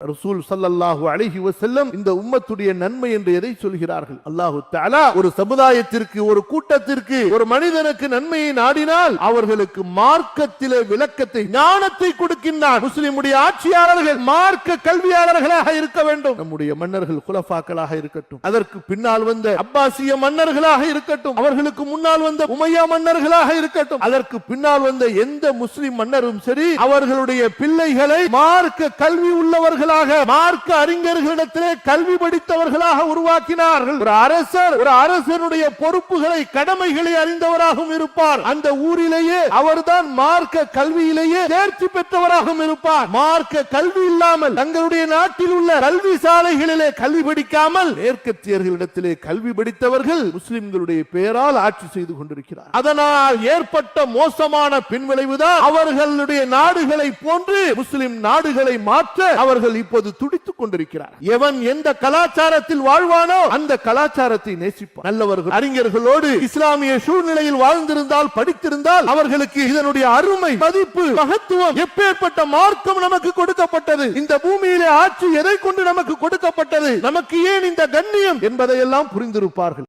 ரசூல் ஸல்லல்லாஹு அலைஹி வஸல்லம் இந்த உம்மத்துடைய நன்மை என்று எதை சொல்கிறார்கள்? அல்லாஹு தாலா ஒரு சமுதாயத்திற்கு ஒரு கூட்டத்திற்கு ஒரு மனிதனுக்கு நன்மையை நாடினால் அவர்களுக்கு மார்க்கத்திலே விளக்கத்தை ஞானத்தை கொடுக்கின்றார் முஸ்லிமுடைய ஆட்சியாளர்கள் மார்க்க கல்வியாளர்களாக இருக்க வேண்டும். நம்முடைய மன்னர்கள் குலஃபாக்களாக இருக்கட்டும் அதற்கு பின்னால் வந்த அப்பாசிய மன்னர்களாக இருக்கட்டும் அவர்களுக்கு முன்னால் வந்த உமையா மன்னர்களாக இருக்கட்டும் அதற்கு பின்னால் வந்த எந்த முஸ்லிம் மன்னரும் சரி அவர்களுடைய பிள்ளைகளை மார்க்க கல்வி உள்ளவர்கள் அறிஞர்களாக மார்க்க அறிஞர்களிடத்திலே கல்வி படித்தவர்களாக உருவாக்கினார்கள். ஒரு அரசர் ஒரு அரசனுடைய பொறுப்புகளை கடமைகளை அறிந்தவராகவும் இருப்பார். அந்த ஊரிலேயே அவர்தான் மார்க்க கல்வியிலேயே தேர்ச்சி பெற்றவராகவும் இருப்பார். மார்க்க கல்வி இல்லாமல் தங்களுடைய நாட்டில் உள்ள கல்வி சாலைகளிலே கல்வி படிக்காமல் மேற்கத்தியர்களிடத்திலே கல்வி படித்தவர்கள் முஸ்லிம்களுடைய பெயரால் ஆட்சி செய்து கொண்டிருக்கிறார். அதனால் ஏற்பட்ட மோசமான பின்விளைவுதான் அவர்களுடைய நாடுகளை போன்று முஸ்லிம் நாடுகளை மாற்ற அவர்கள் இப்போது துடித்துக் கொண்டிருக்கிறார். எவன் எந்த கலாச்சாரத்தில் வாழ்வானோ அந்த கலாச்சாரத்தை நேசிப்பான். நல்லவர்கள். அறிஞர்களோடு இஸ்லாமிய சூழ்நிலையில் வாழ்ந்திருந்தால் படித்திருந்தால் அவர்களுக்கு இதனுடைய அருமை மதிப்பு மகத்துவம் எப்பேற்பட்ட மார்க்கம் நமக்கு கொடுக்கப்பட்டது. இந்த பூமியிலே ஆட்சி எதை கொண்டு நமக்கு கொடுக்கப்பட்டது? நமக்கு ஏன் இந்த கண்ணியம்? என்பதையெல்லாம் புரிந்திருப்பார்கள்.